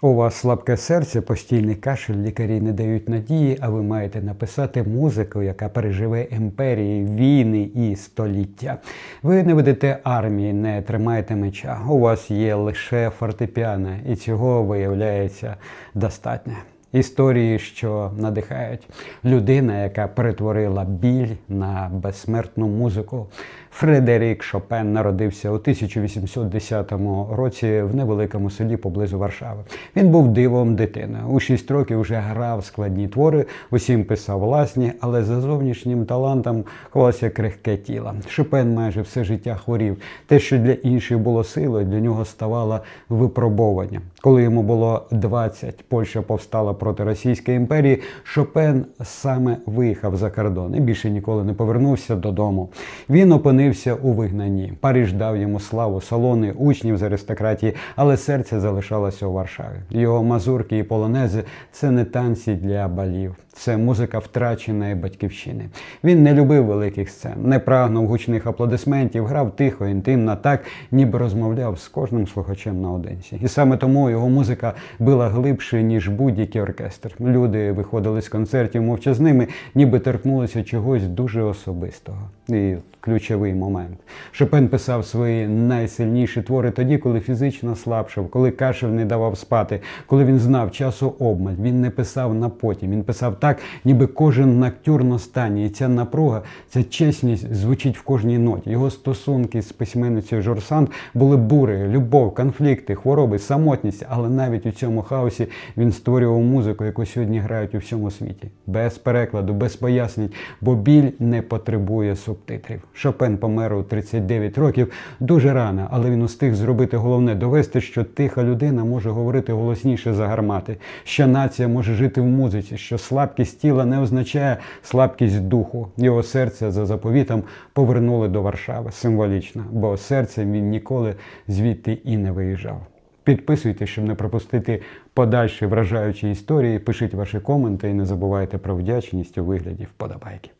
У вас слабке серце, постійний кашель, лікарі не дають надії, а ви маєте написати музику, яка переживе імперії, війни і століття. Ви не ведете армії, не тримаєте меча. У вас є лише фортепіано, і цього виявляється достатньо. Історії, що надихають людина, яка перетворила біль на безсмертну музику. Фредерік Шопен народився у 1810 році в невеликому селі поблизу Варшави. Він був дивом дитини. У 6 років вже грав складні твори, усім писав власні, але за зовнішнім талантом ховалося крихке тіло. Шопен майже все життя хворів. Те, що для інших було силою, для нього ставало випробованням. Коли йому було 20, Польща повстала проти Російської імперії. Шопен саме виїхав за кордон і більше ніколи не повернувся додому. Він опинився у вигнанні. Париж дав йому славу, салони, учнів з аристократії, але серце залишалося у Варшаві. Його мазурки і полонези це не танці для балів. Це музика втраченої батьківщини. Він не любив великих сцен, не прагнув гучних аплодисментів, грав тихо, інтимно, так ніби розмовляв з кожним слухачем наодинці. І саме тому його музика була глибше, ніж будь-який оркестр. Люди виходили з концертів мовчазними, ніби торкнулися чогось дуже особистого. І ключовий момент. Шопен писав свої найсильніші твори тоді, коли фізично слабшав, коли кашель не давав спати, коли він знав часу обмаль. Він не писав на потім. Він писав так, ніби кожен ноктюр на стані. І ця напруга, ця чесність звучить в кожній ноті. Його стосунки з письменницею Жорсанд були бури, любов, конфлікти, хвороби, самотність. Але навіть у цьому хаосі він створював музику, яку сьогодні грають у всьому світі. Без перекладу, без пояснень, бо біль не потребує субтитрів. Шопен помер у 39 років дуже рано, але він устиг зробити головне довести, що тиха людина може говорити голосніше за гармати, що нація може жити в музиці, що слабкість тіла не означає слабкість духу. Його серце за заповітом повернули до Варшави символічно, бо серцем він ніколи звідти і не виїжджав. Підписуйтесь, щоб не пропустити подальші вражаючі історії. Пишіть ваші коменти і не забувайте про вдячність у вигляді вподобайки.